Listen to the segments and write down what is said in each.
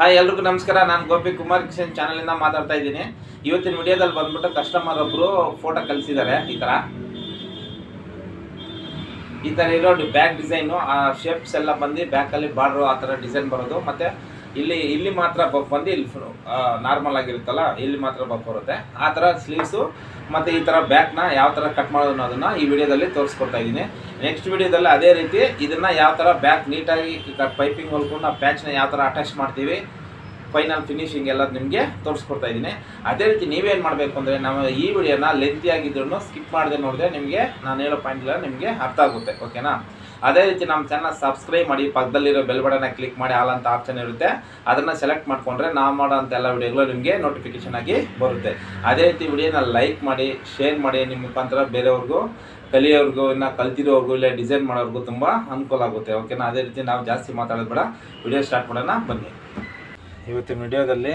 Hi ಎಲ್ರಿಗೂ ನಮಸ್ಕಾರ. ನಾನು ಗೋಪಿ ಕುಮಾರ್ ಕಿಶನ್ ಚಾನಲಿಂದ ಮಾತಾಡ್ತಾ ಇದ್ದೀನಿ. ಇವತ್ತಿನ ವಿಡಿಯೋದಲ್ಲಿ ಬಂದ್ಬಿಟ್ಟು ಕಸ್ಟಮರ್ ಒಬ್ರು ಫೋಟೋ ಕಲಿಸಿದ್ದಾರೆ ಈ ಥರ ಈ ಥರ ಇರೋ ಬ್ಯಾಕ್ ಡಿಸೈನು ಆ ಶೇಪ್ಸ್ ಎಲ್ಲ ಬಂದು ಬ್ಯಾಕಲ್ಲಿ ಬಾರ್ಡ್ರು ಆ ಥರ ಡಿಸೈನ್ ಬರೋದು. ಮತ್ತು ಇಲ್ಲಿ ಇಲ್ಲಿ ಮಾತ್ರ ಬಫ್ ಬಂದು ಇಲ್ಲಿ ನಾರ್ಮಲ್ ಆಗಿರುತ್ತಲ್ಲ, ಇಲ್ಲಿ ಮಾತ್ರ ಬಫ್ ಬರುತ್ತೆ. ಆ ಥರ ಸ್ಲೀವ್ಸು ಮತ್ತು ಈ ಥರ ಬ್ಯಾಕ್ನ ಯಾವ ಥರ ಕಟ್ ಮಾಡೋದು ಅನ್ನೋದನ್ನ ಈ ವಿಡಿಯೋದಲ್ಲಿ ತೋರಿಸ್ಕೊಡ್ತಾ ಇದ್ದೀನಿ. ನೆಕ್ಸ್ಟ್ ವಿಡಿಯೋದಲ್ಲಿ ಅದೇ ರೀತಿ ಇದನ್ನು ಯಾವ ಥರ ಬ್ಯಾಕ್ ನೀಟಾಗಿ ಪೈಪಿಂಗ್ ಹೊಲ್ಕೊಂಡು ಆ ಪ್ಯಾಚ್ನ ಯಾವ ಥರ ಅಟ್ಯಾಚ್ ಮಾಡ್ತೀವಿ ಫೈನಲ್ ಫಿನಿಶಿಂಗ್ ಎಲ್ಲ ನಿಮಗೆ ತೋರಿಸ್ಕೊಡ್ತಾ ಇದ್ದೀನಿ. ಅದೇ ರೀತಿ ನೀವೇನು ಮಾಡಬೇಕು ಅಂದರೆ ನಾವು ಈ ವಿಡಿಯೋನ ಲೆಂತಿ ಆಗಿದ್ರು ಸ್ಕಿಪ್ ಮಾಡದೆ ನೋಡಿದ್ರೆ ನಿಮಗೆ ನಾನು ಹೇಳೋ ಪಾಯಿಂಟ್ಗಳ ನಿಮಗೆ ಅರ್ಥ ಆಗುತ್ತೆ ಓಕೆನಾ ಅದೇ ರೀತಿ ನಮ್ಮ ಚಾನಲ್ ಸಬ್ಸ್ಕ್ರೈಬ್ ಮಾಡಿ, ಪಕ್ಕದಲ್ಲಿರೋ ಬೆಲ್ ಬಟನ್ ಕ್ಲಿಕ್ ಮಾಡಿ ಆಲ್ ಅಂತ ಆಪ್ಷನ್ ಇರುತ್ತೆ. ಅದನ್ನು ಸೆಲೆಕ್ಟ್ ಮಾಡಿಕೊಂಡ್ರೆ ನಾವು ಮಾಡೋಂಥ ಎಲ್ಲ ವಿಡಿಯೋಗಳು ನಿಮಗೆ ನೋಟಿಫಿಕೇಶನ್ ಆಗಿ ಬರುತ್ತೆ. ಅದೇ ರೀತಿ ವಿಡಿಯೋನ ಲೈಕ್ ಮಾಡಿ ಶೇರ್ ಮಾಡಿ ನಿಮ್ಮ ಮುಖಾಂತರ ಬೇರೆಯವ್ರಿಗೂ, ಕಲಿಯೋರ್ಗು, ಇನ್ನು ಕಲ್ತಿರೋರ್ಗು, ಇಲ್ಲ ಡಿಸೈನ್ ಮಾಡೋರ್ಗು ತುಂಬ ಅನುಕೂಲ ಆಗುತ್ತೆ. ಓಕೆನಾ ಅದೇ ರೀತಿ ನಾವು ಜಾಸ್ತಿ ಮಾತಾಡೋದು ಬೇಡ. ವಿಡಿಯೋ ಸ್ಟಾರ್ಟ್ ಮಾಡೋಣ, ಬನ್ನಿ. ಇವತ್ತಿನ ವಿಡಿಯೋದಲ್ಲಿ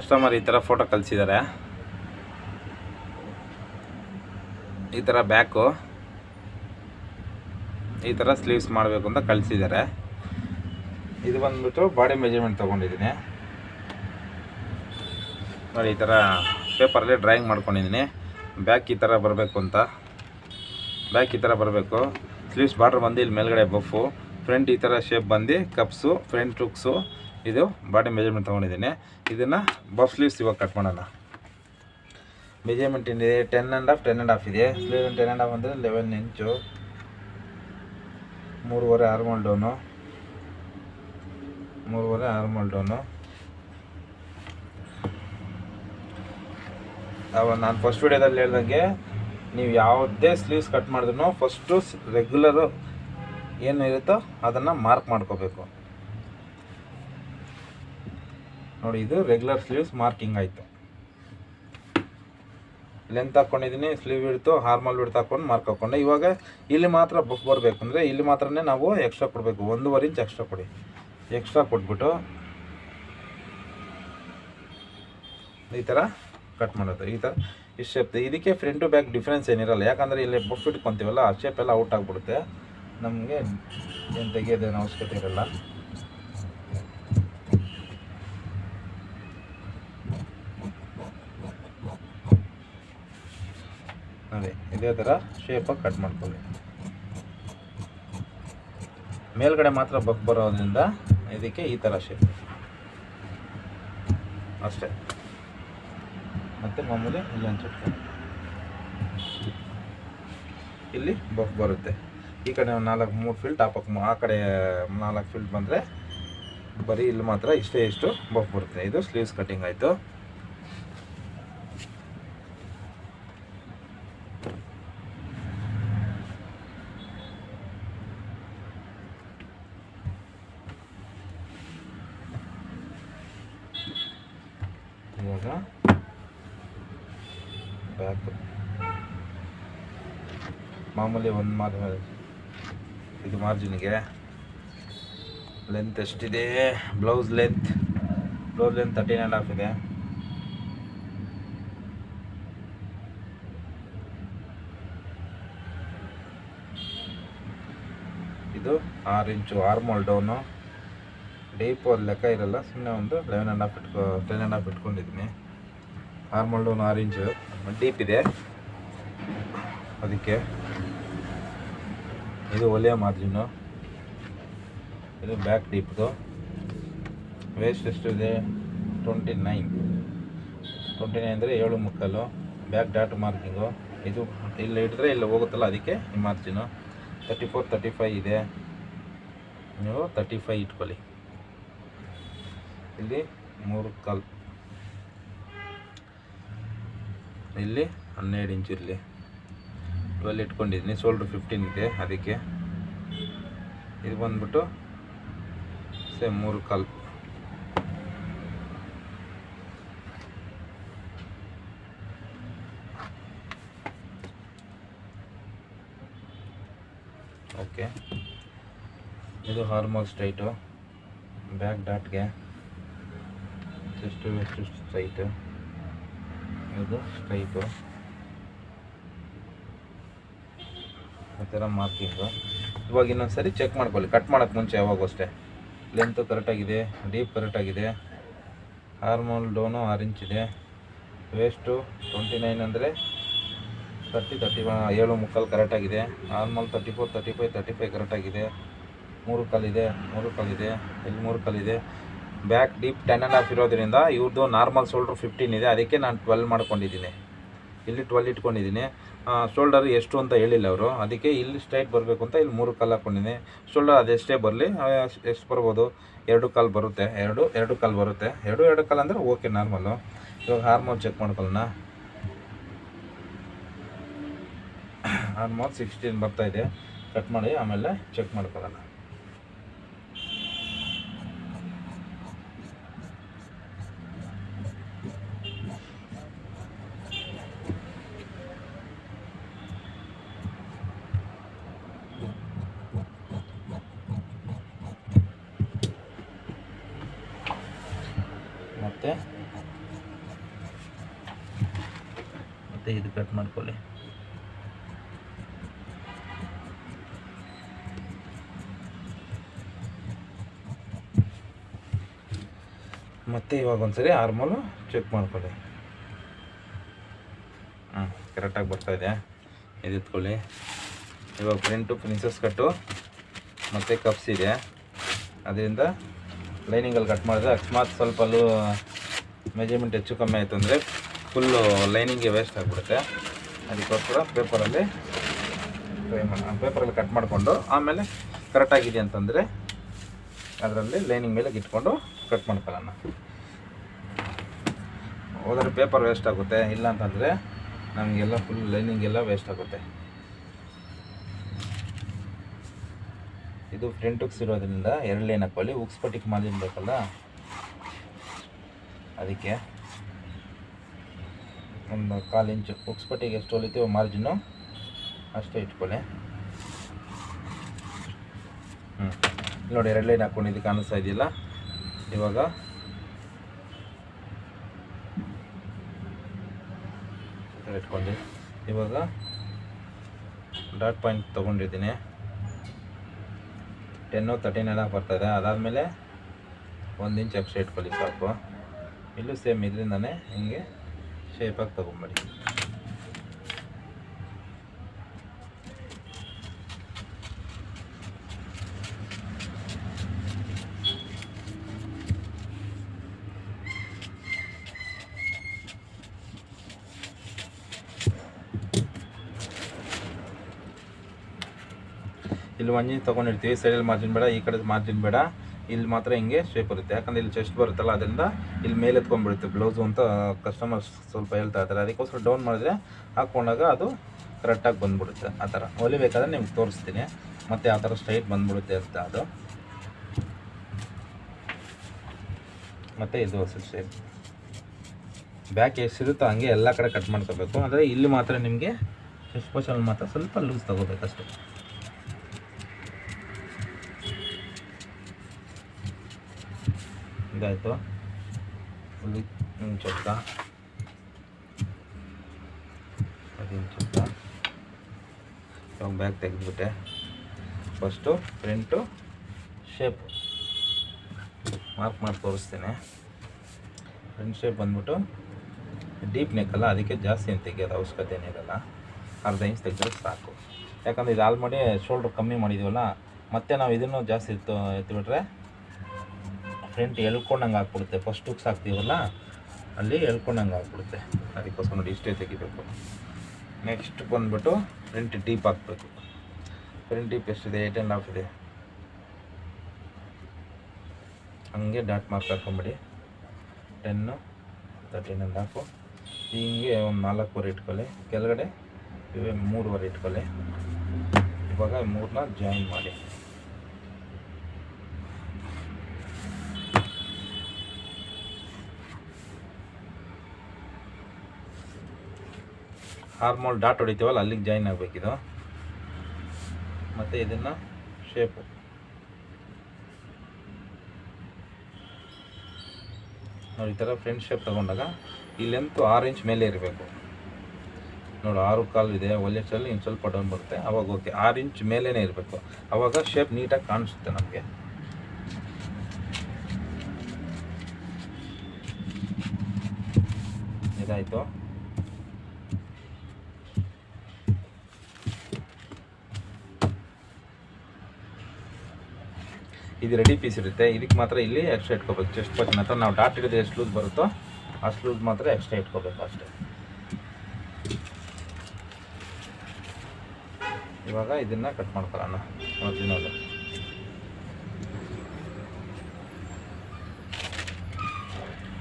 ಕಸ್ಟಮರ್ ಈ ಥರ ಫೋಟೋ ಕಳಿಸಿದ್ದಾರೆ ಈ ಥರ ಬ್ಯಾಕು ಈ ಥರ ಸ್ಲೀವ್ಸ್ ಮಾಡಬೇಕು ಅಂತ ಕಳಿಸಿದ್ದಾರೆ ಇದು ಬಂದ್ಬಿಟ್ಟು ಬಾಡಿ ಮೆಜರ್ಮೆಂಟ್ ತೊಗೊಂಡಿದ್ದೀನಿ. ನೋಡಿ, ಈ ಥರ ಪೇಪರಲ್ಲಿ ಡ್ರಾಯಿಂಗ್ ಮಾಡ್ಕೊಂಡಿದ್ದೀನಿ. ಬ್ಯಾಕ್ ಈ ಥರ ಬರಬೇಕು ಅಂತ. ಬ್ಯಾಕ್ ಈ ಥರ ಬರಬೇಕು. ಸ್ಲೀವ್ಸ್ ಬಾರ್ಡ್ರ್ ಬಂದು ಇಲ್ಲಿ ಮೇಲ್ಗಡೆ ಬಫು ಫ್ರಂಟ್ ಈ ಥರ ಶೇಪ್ ಬಂದು ಕಪ್ಸು ಫ್ರಂಟ್ ಹುಕ್ಸು ಇದು ಬಾಡಿ ಮೆಜರ್ಮೆಂಟ್ ತೊಗೊಂಡಿದ್ದೀನಿ. ಇದನ್ನು ಬಫ್ ಸ್ಲೀವ್ಸ್ ಇವಾಗ ಕಟ್ ಮಾಡೋಣ. ಮೆಜರ್ಮೆಂಟ್ ಏನಿದೆ? Ten and half ten and half ಇದೆ. ಸ್ಲೀವ್ ಟೆನ್ ಆ್ಯಂಡ್ ಹಾಫ್ ಅಂದರೆ ಲೆವೆನ್ ಇಂಚು ಮೂರುವರೆ ಆರ್ಮಲ್ ಡೋನು ಮೂರುವರೆ ಆರ್ಮಲ್ ಡೋನು ಅವಾಗ ನಾನು ಫಸ್ಟ್ ವಿಡಿಯೋದಲ್ಲಿ ಹೇಳ್ದಂಗೆ ನೀವು ಯಾವುದೇ ಸ್ಲೀವ್ಸ್ ಕಟ್ ಮಾಡಿದ್ರು ಫಸ್ಟು ರೆಗ್ಯುಲರು ಏನು ಇರುತ್ತೋ ಅದನ್ನು ಮಾರ್ಕ್ ಮಾಡ್ಕೋಬೇಕು. ನೋಡಿ, ಇದು ರೆಗ್ಯುಲರ್ ಸ್ಲೀವ್ಸ್ ಮಾರ್ಕಿಂಗ್ ಆಯಿತು. ಲೆಂತ್ ಹಾಕ್ಕೊಂಡಿದ್ದೀನಿ ಸ್ಲೀವ್ ಇಡ್ತು ಹಾರ್ಮಲ್ ಬಿಡ್ತು ಹಾಕೊಂಡು ಮಾರ್ಕ್ ಹಾಕ್ಕೊಂಡೆ ಇವಾಗ ಇಲ್ಲಿ ಮಾತ್ರ ಬುಕ್ ಬರಬೇಕು ಅಂದರೆ ಇಲ್ಲಿ ಮಾತ್ರನೇ ನಾವು ಎಕ್ಸ್ಟ್ರಾ ಕೊಡಬೇಕು. ಒಂದೂವರೆ ಇಂಚ್ ಎಕ್ಸ್ಟ್ರಾ ಕೊಡಿ. ಎಕ್ಸ್ಟ್ರಾ ಕೊಟ್ಬಿಟ್ಟು ಈ ಥರ ಕಟ್ ಮಾಡೋದು ಈ ಥರ ಈ ಶೇಪ್ ಇದಕ್ಕೆ ಫ್ರಂಟ್ ಬ್ಯಾಕ್ ಡಿಫ್ರೆನ್ಸ್ ಏನಿರಲ್ಲ. ಯಾಕಂದರೆ ಇಲ್ಲಿ ಬುಫ್ ಇಟ್ಕೊತೀವಲ್ಲ, ಆ ಶೇಪ್ ಎಲ್ಲ ಔಟ್ ಆಗಿಬಿಡುತ್ತೆ. ನಮಗೆ ಏನು ತೆಗೆಯೋದೇನು ಅವಶ್ಯಕತೆ ಇರಲ್ಲ ನೋಡಿ ಇದೇ ಥರ ಶೇಪಾಗಿ ಕಟ್ ಮಾಡ್ಕೊಳ್ಳಿ. ಮೇಲ್ಗಡೆ ಮಾತ್ರ ಬಕ್ ಬರೋದ್ರಿಂದ ಇದಕ್ಕೆ ಈ ಥರ ಶೇಪ್ ಅಷ್ಟೇ. ಮತ್ತು ಮಾಮೂಲಿ ಇಲ್ಲೊಂದು ಚಟ್ಕ. ಇಲ್ಲಿ ಬಫ್ ಬರುತ್ತೆ. ಈ ಕಡೆ ನಾಲ್ಕು ಮೂರು ಫೀಲ್ಡ್ ಪಕ್ಕ ಆ ಕಡೆ ನಾಲ್ಕು ಫೀಲ್ಡ್ ಬಂದರೆ ಬರೀ ಇಲ್ಲಿ ಮಾತ್ರ ಇಷ್ಟೇ ಇಷ್ಟು ಬಫ್ ಬರುತ್ತೆ. ಇದು ಸ್ಲೀವ್ಸ್ ಕಟ್ಟಿಂಗ್ ಆಯಿತು ಇವಾಗ ಬ್ಯಾಕ್ ಮಾಮೂಲಿ ಒಂದು ಮಾರ್ ಇದು ಮಾರ್ಜಿನ್ಗೆ ಲೆಂತ್ ಎಷ್ಟಿದೆ? Blouse length blouse length thirteen and half ಇದೆ. ಇದು ಆರು ಇಂಚು ಆರ್ಮೋಲ್ ಡೌನು ಡೀಪ್ ಅದು ಲೆಕ್ಕ ಇರಲ್ಲ ಸುಮ್ಮನೆ ಒಂದು ಲೆವೆನ್ ಆ್ಯಂಡ್ ಹಾಫ್ ಇಟ್ಕೊ ಟೆನ್ ಆ್ಯಂಡ್ ಹಾಫ್ ಇಟ್ಕೊಂಡಿದ್ದೀನಿ. ಆರ್ಮೋಲ್ ಡೌನ್ ಆರು ಇಂಚು. ಡೀಪ್ ಇದೆ. ಅದಕ್ಕೆ ಇದು ಒಲೆಯ ಮಾರ್ಜಿನು ಇದು ಬ್ಯಾಕ್ ಡೀಪ್ದು ವೇಸ್ಟ್ ಎಷ್ಟಿದೆ ಟ್ವೆಂಟಿ ನೈನ್ ಟ್ವೆಂಟಿ ನೈನ್ ಅಂದರೆ ಏಳು ಮುಕ್ಕಾಲು. ಬ್ಯಾಕ್ ಡಾಟ್ ಮಾರ್ಕಿಂಗು ಇದು ಇಲ್ಲಿ ಇಟ್ಟರೆ ಇಲ್ಲಿ ಹೋಗುತ್ತಲ್ಲ ಅದಕ್ಕೆ ಈ margin thirty four thirty five ಇದೆ. ನೀವು ತರ್ಟಿ ಫೈ ಇಟ್ಕೊಳ್ಳಿ. ಇಲ್ಲಿ ಮೂರು ಕಾಲು. ಇಲ್ಲಿ ಹನ್ನೆರಡು ಇಂಚು ಇರಲಿ. ಟ್ವೆಲ್ ಇಟ್ಕೊಂಡಿದ್ದೀನಿ ಶೋಲ್ಡ್ರ್ ಫಿಫ್ಟೀನ್ ಇದೆ ಅದಕ್ಕೆ. ಇದು ಬಂದ್ಬಿಟ್ಟು ಸೇಮ್ ಮೂರು ಕಾಲು. ಓಕೆ ಇದು ಹಾರ್ಮೋಲ್ ಸ್ಟ್ರೈಟು ಬ್ಯಾಕ್ ಡಾಟ್ಗೆ ಚೆಸ್ಟು ವೆಸ್ಟು ಸ್ಟ್ರೈಟು ಇದು ಸ್ಟ್ರೈಟು ಈ ಥರ ಮಾರ್ಕಿಂಗು ಇವಾಗ ಇನ್ನೊಂದು ಸರಿ ಚೆಕ್ ಮಾಡ್ಕೊಳ್ಳಿ. ಕಟ್ ಮಾಡೋಕ್ಕೆ ಮುಂಚೆ ಯಾವಾಗೂ ಅಷ್ಟೇ ಲೆಂತು ಕರೆಕ್ಟಾಗಿದೆ ಡೀಪ್ ಕರೆಕ್ಟಾಗಿದೆ. ಹಾರ್ಮೋಲ್ ಡೋನು ಆರು ಇದೆ. ವೇಸ್ಟು ಟ್ವೆಂಟಿ ನೈನ್ ಅಂದರೆ ತರ್ಟಿ ತರ್ಟಿ ಏಳು ಮುಕ್ಕಾಲು ಕರೆಕ್ಟಾಗಿದೆ. Normal thirty four thirty five thirty five ಕರೆಕ್ಟಾಗಿದೆ ಮೂರು ಕಾಲಿದೆ ಮೂರು ಕಾಲಿದೆ ಇಲ್ಲಿ ಮೂರು ಕಾಲಿದೆ back deep ten and half ಇರೋದ್ರಿಂದ ಇವ್ರದ್ದು ನಾರ್ಮಲ್ ಶೋಲ್ಡ್ರ್ ಫಿಫ್ಟೀನ್ ಇದೆ. ಅದಕ್ಕೆ ನಾನು ಟ್ವೆಲ್ ಮಾಡ್ಕೊಂಡಿದ್ದೀನಿ. ಇಲ್ಲಿ ಟ್ವೆಲ್ ಇಟ್ಕೊಂಡಿದ್ದೀನಿ. ಶೋಲ್ಡರ್ ಎಷ್ಟು ಅಂತ ಹೇಳಿಲ್ಲ ಅವರು. ಅದಕ್ಕೆ ಇಲ್ಲಿ ಸ್ಟ್ರೈಟ್ ಬರಬೇಕು ಅಂತ ಇಲ್ಲಿ ಮೂರು ಕಾಲು ಹಾಕ್ಕೊಂಡಿದ್ದೀನಿ ಶೋಲ್ಡರ್ ಅದೆಷ್ಟೇ ಬರಲಿ. ಎಷ್ಟು ಬರ್ಬೋದು? ಎರಡು ಕಾಲು ಬರುತ್ತೆ. ಎರಡು ಎರಡು ಕಾಲು ಬರುತ್ತೆ. ಎರಡು ಎರಡು ಕಾಲು ಅಂದರೆ ಓಕೆ ನಾರ್ಮಲು ಇವಾಗ ಹಾರ್ಮೋನ್ ಚೆಕ್ ಮಾಡ್ಕೊಳ್ಳೋಣ. ಹಾರ್ಮೋನ್ ಸಿಕ್ಸ್ಟೀನ್ ಬರ್ತಾ ಇದೆ. ಕಟ್ ಮಾಡಿ ಆಮೇಲೆ ಚೆಕ್ ಮಾಡ್ಕೊಳ್ಳೋಣ ಮತ್ತೆ ಮತ್ತೆ ಇದು ಕಟ್ ಮಾಡ್ಕೊಳ್ಳಿ ಮತ್ತೆ ಇವಾಗ ಒಂದ್ಸರಿ ಆರ್ಮೋಲು ಚೆಕ್ ಮಾಡ್ಕೊಳ್ಳಿ. ಹ್ಞೂ ಕರೆಕ್ಟಾಗಿ ಬರ್ತಾ ಇದೆ. ಇದು ಎತ್ಕೊಳ್ಳಿ ಇವಾಗ ಪ್ರಿಂಟು ಪ್ರಿನ್ಸಸ್ ಕಟ್ಟು ಮತ್ತು ಕಪ್ಸ್ ಇದೆ. ಅದರಿಂದ ಲೈನಿಂಗಲ್ಲಿ ಕಟ್ ಮಾಡಿದ್ರೆ ಅಕಸ್ಮಾತ್ ಸ್ವಲ್ಪ ಅಲ್ಲೂ ಮೆಜರ್ಮೆಂಟ್ ಹೆಚ್ಚು ಕಮ್ಮಿ ಆಯಿತು ಅಂದರೆ ಫುಲ್ಲು ಲೈನಿಂಗ್ಗೆ ವೇಸ್ಟ್ ಆಗಿಬಿಡುತ್ತೆ. ಅದಕ್ಕೋಸ್ಕರ ಪೇಪರಲ್ಲಿ ಟ್ರೈ ಮಾಡಿ ಪೇಪರಲ್ಲಿ ಕಟ್ ಮಾಡಿಕೊಂಡು, ಆಮೇಲೆ ಕರೆಕ್ಟಾಗಿದೆ ಅಂತಂದರೆ ಅದರಲ್ಲಿ ಲೈನಿಂಗ್ ಮೇಲೆ ಇಟ್ಕೊಂಡು ಕಟ್ ಮಾಡ್ಕೊಳ್ಳೋಣ. ಹೋದರೆ ಪೇಪರ್ ವೇಸ್ಟ್ ಆಗುತ್ತೆ, ಇಲ್ಲ ಅಂತಂದರೆ ನಮಗೆಲ್ಲ ಫುಲ್ ಲೈನಿಂಗ್ ಎಲ್ಲ ವೇಸ್ಟ್ ಆಗುತ್ತೆ. ಇದು ಫ್ರಂಟ್ ಉಕ್ಸ್ ಇರೋದ್ರಿಂದ ಎರಡು ಲೈನ್ ಹಾಕೊಳ್ಳಿ ಉಕ್ಸ್ ಪಟ್ಟಿಗೆ ಮಾರ್ಜಿನ್ ಬೇಕಲ್ಲ? ಅದಕ್ಕೆ ಒಂದು ಕಾಲು ಇಂಚು ಉಕ್ಸ್ ಪಟ್ಟಿಗೆ ಎಷ್ಟು ಹೊಲಿತೀವೋ ಮಾರ್ಜಿನು ಅಷ್ಟೇ ಇಟ್ಕೊಳ್ಳಿ. ಹ್ಞೂ ನೋಡಿ, ಎರಡು ಲೈನ್ ಹಾಕ್ಕೊಂಡಿದ್ದು ಕಾಣಿಸ್ತಾ ಇದೆಯಲ್ಲ? ಇವಾಗ. ಇಟ್ಕೊಂಡು ಇವಾಗ ಡಾಟ್ ಪಾಯಿಂಟ್ ತೊಗೊಂಡಿದ್ದೀನಿ. ಟೆನ್ನು ತರ್ಟೀನ್ ಎಲ್ಲ ಬರ್ತದೆ. ಅದಾದಮೇಲೆ ಒಂದು ಇಂಚ್ ಎಕ್ಸ್ಟ್ರಾ ಇಟ್ಕೊಳ್ಳಿ ಸಾಕು. ಇಲ್ಲೂ ಸೇಮ್ ಇದರಿಂದನೇ ಹಿಂಗೆ ಶೇಪಾಗಿ ತೊಗೊಂಬಿಡಿ. ಇಲ್ಲಿ ಇಂಚ್ ತೊಗೊಂಡಿರ್ತೀವಿ. ಸೈಡಲ್ಲಿ ಮಾರ್ಜಿನ್ ಬೇಡ, ಈ ಕಡೆ ಮಾರ್ಜಿನ್ ಬೇಡ. ಇಲ್ಲಿ ಮಾತ್ರ ಹಿಂಗೆ ಶೇಪ್ ಬರುತ್ತೆ. ಯಾಕಂದ್ರೆ ಇಲ್ಲಿ ಚೆಸ್ಟ್ ಬರುತ್ತಲ್ಲ, ಅದರಿಂದ ಇಲ್ಲಿ ಮೇಲೆ ಎತ್ಕೊಂಡ್ಬಿಡುತ್ತೆ ಬ್ಲೌಸು ಅಂತ ಕಸ್ಟಮರ್ಸ್ ಸ್ವಲ್ಪ ಹೇಳ್ತಾ ಇದ್ದಾರೆ. ಅದಕ್ಕೋಸ್ಕರ ಡೌನ್ ಮಾಡಿದ್ರೆ ಹಾಕ್ಕೊಂಡಾಗ ಅದು ಕರೆಕ್ಟಾಗಿ ಬಂದ್ಬಿಡುತ್ತೆ. ಆ ಥರ. ಹೊಲಿಬೇಕಾದ್ರೆ ನಿಮ್ಗೆ ತೋರಿಸ್ತೀನಿ. ಮತ್ತು ಆ ಥರ ಸ್ಟ್ರೈಟ್ ಬಂದ್ಬಿಡುತ್ತೆ ಅಂತ ಅದು. ಮತ್ತು ಇದು ಹೊಸ ಶೇಪ್ ಬ್ಯಾಕ್ ಎಷ್ಟಿರುತ್ತೋ ಹಂಗೆ ಎಲ್ಲ ಕಡೆ ಕಟ್ ಮಾಡ್ಕೋಬೇಕು. ಆದರೆ ಇಲ್ಲಿ ಮಾತ್ರ ನಿಮಗೆ ಚೆಸ್ಟ್ ಮಾತ್ರ ಸ್ವಲ್ಪ ಲೂಸ್ ತಗೋಬೇಕಷ್ಟೆ. ಇದಾಯಿತು. ಇಲ್ಲಿ ಚೊಕ್ಕ ಅದು ಹಿಂಗೆ ಚೊಕ್ಕ ಇವಾಗ ಬ್ಯಾಗ್ ತೆಗೆದುಬಿಟ್ಟೆ. ಫಸ್ಟು ಪ್ರಿಂಟು ಶೇಪ್ ಮಾರ್ಕ್ ಮಾಡಿ ತೋರಿಸ್ತೇನೆ. ಫ್ರಂಟ್ ಶೇಪ್ ಬಂದ್ಬಿಟ್ಟು ಡೀಪ್ ನೆಕ್ ಅಲ್ಲ, ಅದಕ್ಕೆ ಜಾಸ್ತಿ ಏನು ತೆಗಿಯೋದು ಅವಶ್ಯಕತೆ ಏನಿರಲ್ಲ ಅರ್ಧ ಇಂಚ್ ತೆಗೆದ್ರೆ ಸಾಕು. ಯಾಕಂದರೆ ಇದು ಆಲ್ರೆಡಿ ಶೋಲ್ಡ್ರ್ ಕಮ್ಮಿ ಮಾಡಿದ್ದೀವಲ್ಲ ಮತ್ತೆ ನಾವು ಇದನ್ನು ಜಾಸ್ತಿ ಎತ್ತು ಎತ್ತಿಬಿಟ್ರೆ ಫ್ರಂಟ್ ಎಳ್ಕೊಂಡಂಗೆ ಆಗ್ಬಿಡುತ್ತೆ. ಫಸ್ಟ್ ಹುಕ್ಸ್ ಹಾಕ್ತೀವಲ್ಲ, ಅಲ್ಲಿ ಎಳ್ಕೊಂಡಂಗೆ ಆಗ್ಬಿಡುತ್ತೆ. ಅದಕ್ಕೋಸ್ಕರ ನೋಡಿ ಇಷ್ಟೇ ತೆಗಿಬೇಕು. ನೆಕ್ಸ್ಟ್ ಬಂದ್ಬಿಟ್ಟು ಫ್ರಂಟ್ ಡೀಪ್ ಹಾಕಬೇಕು. ಫ್ರಂಟ್ ಡೀಪ್ ಎಷ್ಟಿದೆ? ಏಯ್ಟ್ ಆ್ಯಂಡ್ ಹಾಫ್ ಇದೆ. ಹಂಗೆ ಡಾಟ್ ಮಾರ್ಕ್ ಹಾಕೊಂಬಿಡಿ. ಟೆನ್ನು ತರ್ಟೀನ್ ಆ್ಯಂಡ್ ಹಾಫು ಹೀಗೆ ಒಂದು ನಾಲ್ಕೂವರೆ ಇಟ್ಕೊಳ್ಳಿ. ಕೆಳಗಡೆ ಇವೆ ಮೂರುವರೆ ಇಟ್ಕೊಳ್ಳಿ. ಇವಾಗ ಮೂರನ್ನ ಜಾಯಿನ್ ಮಾಡಿ. ಹಾರ್ಮೋಲ್ ಡಾಟ್ ಹೊಡಿತೀವಲ್ಲ, ಅಲ್ಲಿಗೆ ಜಾಯಿನ್ ಆಗಬೇಕಿದು. ಮತ್ತು ಇದನ್ನು ಶೇಪು ನೋಡಿ, ಈ ಥರ ಫ್ರೆಂಡ್ ಶೇಪ್ ತಗೊಂಡಾಗ ಇಲ್ಲೆಂತೂ ಆರು ಇಂಚ್ ಮೇಲೆ ಇರಬೇಕು. ನೋಡು, ಆರು ಕಾಲು ಇದೆ ಒಲೆಸಲ್ಲಿ ಇನ್ನು ಸ್ವಲ್ಪ ಡೌನ್ ಬರುತ್ತೆ. ಅವಾಗ ಓಕೆ ಆರು ಇಂಚ್ ಮೇಲೇ ಇರಬೇಕು. ಅವಾಗ ಶೇಪ್ ನೀಟಾಗಿ ಕಾಣಿಸುತ್ತೆ ನಮಗೆ. ಇದಾಯಿತು. ಇದು ರೆಡಿ ಪೀಸ್ ಇರುತ್ತೆ. ಇದಕ್ಕೆ ಮಾತ್ರ ಇಲ್ಲಿ ಎಕ್ಸ್ಟ್ರಾ ಇಟ್ಕೋಬೇಕು. ಚೆಸ್ಟ್ ಪೋರ್ಷನ್ ಹತ್ರ ನಾವು ಡಾಟ್ ಹಿಡಿದು ಎಷ್ಟು ಲೂಸ್ ಬರುತ್ತೋ ಅಷ್ಟು ಲೂಸ್ ಮಾತ್ರ ಎಕ್ಸ್ಟ್ರಾ ಇಟ್ಕೋಬೇಕು ಅಷ್ಟೇ. ಇವಾಗ ಇದನ್ನ ಕಟ್ ಮಾಡ್ಕೊಳ್ಳೋಣ. ಒರಿಜಿನಲ್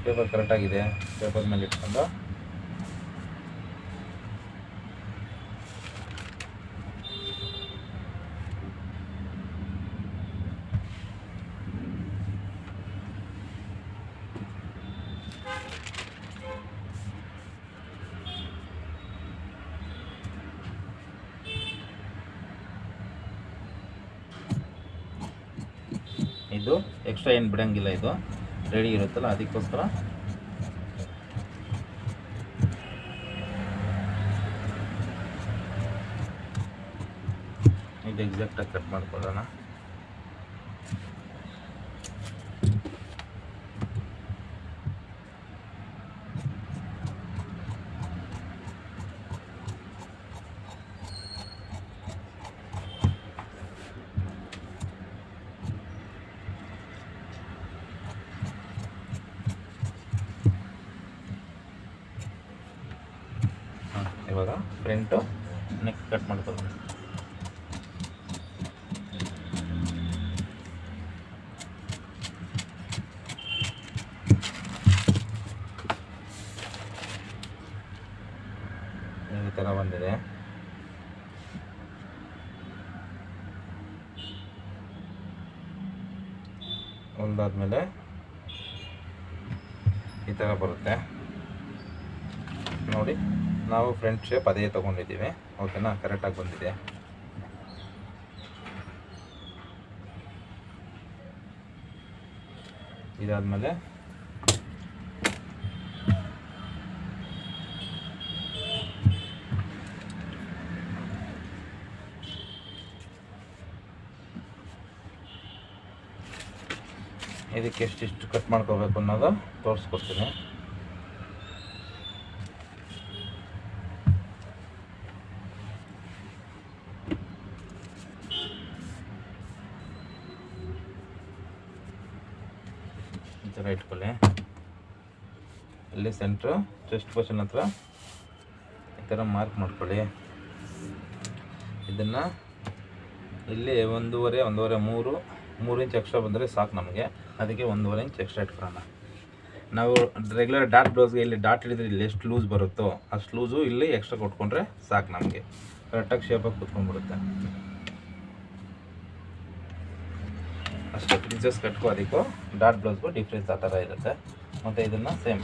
ಪೇಪರ್ ಕರೆಕ್ಟಾಗಿದೆ ಪೇಪರ್ ಮೇಲೆ ಇಟ್ಕೊಂಡು. ಇದು ಎಕ್ಸ್ಟ್ರಾ ಏನು ಬಿಡೋಂಗಿಲ್ಲ ಇದು. ರೆಡಿ ಇರುತ್ತಲ್ಲ ಅದಕ್ಕೋಸ್ಕರ. ಇದು ಎಕ್ಸಾಕ್ಟಾಗಿ ಕಟ್ ಮಾಡ್ಕೊಳ್ಳೋಣ ಹಾಂ ಫ್ರಂಟು ನೆಕ್ ಕಟ್ ಮಾಡ್ಕೊಳ್ಳೋಣ ಈ ಥರ ಬಂದಿದೆ. ಹೊಲ್ದಾದ್ಮೇಲೆ ಈ ಥರ ಬರುತ್ತೆ. ನೋಡಿ. ನಾವು ಫ್ರಂಟ್ ಶೇಪ್ ಅದೇ ತೊಗೊಂಡಿದ್ದೀವಿ. ಓಕೆನಾ ಕರೆಕ್ಟಾಗಿ ಬಂದಿದೆ. ಇದಾದಮೇಲೆ ಇದಕ್ಕೆ ಎಷ್ಟಿಷ್ಟು ಕಟ್ ಮಾಡ್ಕೋಬೇಕು ಅನ್ನೋದು ತೋರಿಸ್ಕೊಡ್ತೀನಿ. ಥರ ಇಟ್ಕೊಳ್ಳಿ. ಅಲ್ಲಿ ಸೆಂಟ್ರು ಚೆಸ್ಟ್ ಪೋರ್ಷನ್ ಹತ್ರ. ಈ ಥರ ಮಾರ್ಕ್ ಮಾಡ್ಕೊಳ್ಳಿ. ಇದನ್ನು ಇಲ್ಲಿ ಒಂದೂವರೆ ಒಂದೂವರೆ, ಮೂರು ಮೂರು ಇಂಚ್ ಎಕ್ಸ್ಟ್ರಾ ಬಂದರೆ ಸಾಕು ನಮಗೆ. ಅದಕ್ಕೆ ಒಂದೂವರೆ ಇಂಚ್ ಎಕ್ಸ್ಟ್ರಾ ಇಟ್ಕೊಳ್ಳೋಣ. ನಾವು ರೆಗ್ಯುಲರ್ ಡಾಟ್ ಬ್ಲೌಸ್ಗೆ ಇಲ್ಲಿ ಡಾಟ್ ಹಿಡಿದ್ರೆ ಇಲ್ಲಿ ಎಷ್ಟು ಲೂಸ್ ಬರುತ್ತೋ ಅಷ್ಟು ಲೂಸು ಇಲ್ಲಿ ಎಕ್ಸ್ಟ್ರಾ ಕೊಟ್ಕೊಂಡ್ರೆ ಸಾಕು ನಮಗೆ. ಕರೆಕ್ಟಾಗಿ ಶೇಪಾಗಿ ಕುತ್ಕೊಂಡ್ಬಿಡುತ್ತೆ. ಅಷ್ಟೇ ಪ್ರಿನ್ಸಸ್ ಕಟ್ಕೋ, ಅದಕ್ಕೂ ಡಾಟ್ ಬ್ಲೌಸ್ಗೂ ಡಿಫ್ರೆನ್ಸ್ ಆ ಥರ ಇರುತ್ತೆ. ಮತ್ತು ಇದನ್ನು ಸೇಮ್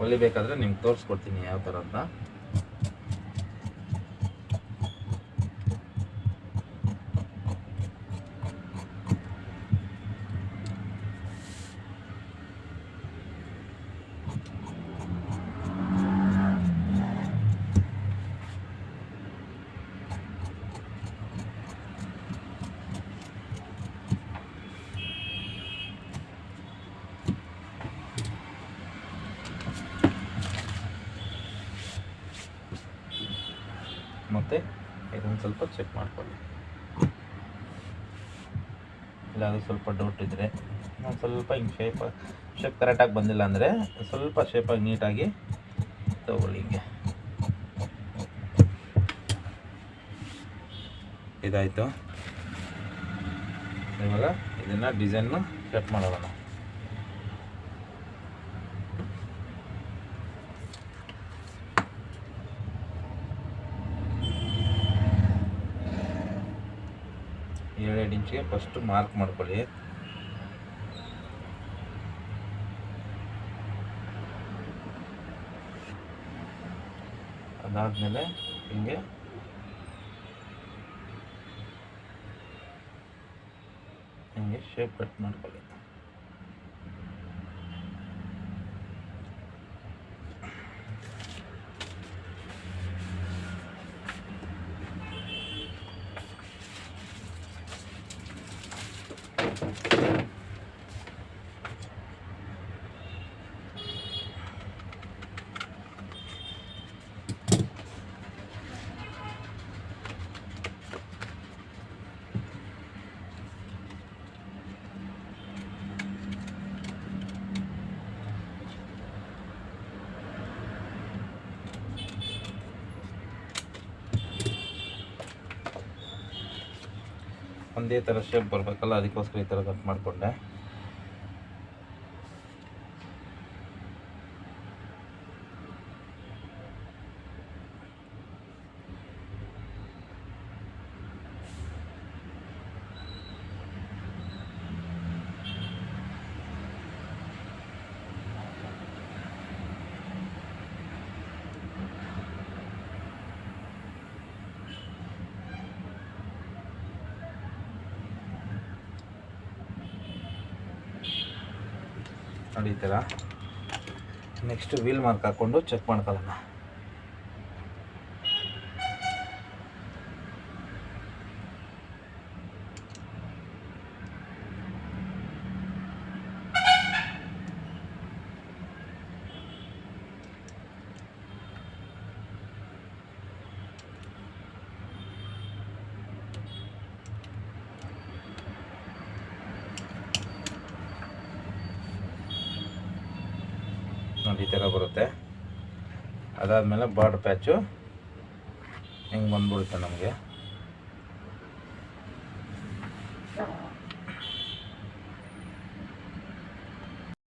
ಹೊಲಿಬೇಕಾದ್ರೆ ನಿಮ್ಗೆ ತೋರಿಸ್ಕೊಡ್ತೀನಿ ಯಾವ ಥರ ಅಂತ ಮತ್ತು ಇದನ್ನು ಸ್ವಲ್ಪ ಚೆಕ್ ಮಾಡ್ಕೊಳ್ಳಿ. ಇಲ್ಲಾಂದರೆ ಸ್ವಲ್ಪ ಡೌಟ್ ಇದ್ದರೆ ಸ್ವಲ್ಪ ಹಿಂಗೆ ಶೇಪ್ ಶೇಪ್ ಕರೆಕ್ಟಾಗಿ ಬಂದಿಲ್ಲ ಅಂದರೆ ಸ್ವಲ್ಪ ಶೇಪಾಗಿ ನೀಟಾಗಿ ತಗೊಳ್ಳಿ ಹಿಂಗೆ. ಇದಾಯಿತು. ಇವಾಗ ಇದನ್ನು ಡಿಸೈನ್ನು ಕಟ್ ಮಾಡೋಣ. ಫಸ್ಟ್ ಫಸ್ಟು ಮಾರ್ಕ್ ಮಾಡ್ಕೊಳ್ಳಿ. ಅದಾದಮೇಲೆ ಹಿಂಗೆ. ಹಿಂಗೆ ಶೇಪ್ ಕಟ್ ಮಾಡ್ಕೊಳ್ಳಿ. ಒಂದೇ ಥರ ಶೇಪ್ ಬರಬೇಕಲ್ಲ ಅದಕ್ಕೋಸ್ಕರ ಈ ಥರ ಕಟ್ ಮಾಡಿಕೊಂಡೆ. ನೋಡಿ ಈ ಥರ ನೆಕ್ಸ್ಟ್ ವೀಲ್ ಮಾರ್ಕ್ ಹಾಕ್ಕೊಂಡು ಚೆಕ್ ಮಾಡ್ಕೊಳ್ಳೋಣ ನೋಡಿ ಈ ಥರ ಬರುತ್ತೆ. ಅದಾದಮೇಲೆ ಬಾರ್ಡ್ರ್ ಪ್ಯಾಚು ಹಿಂಗೆ ಬಂದ್ಬಿಡುತ್ತೆ ನಮಗೆ.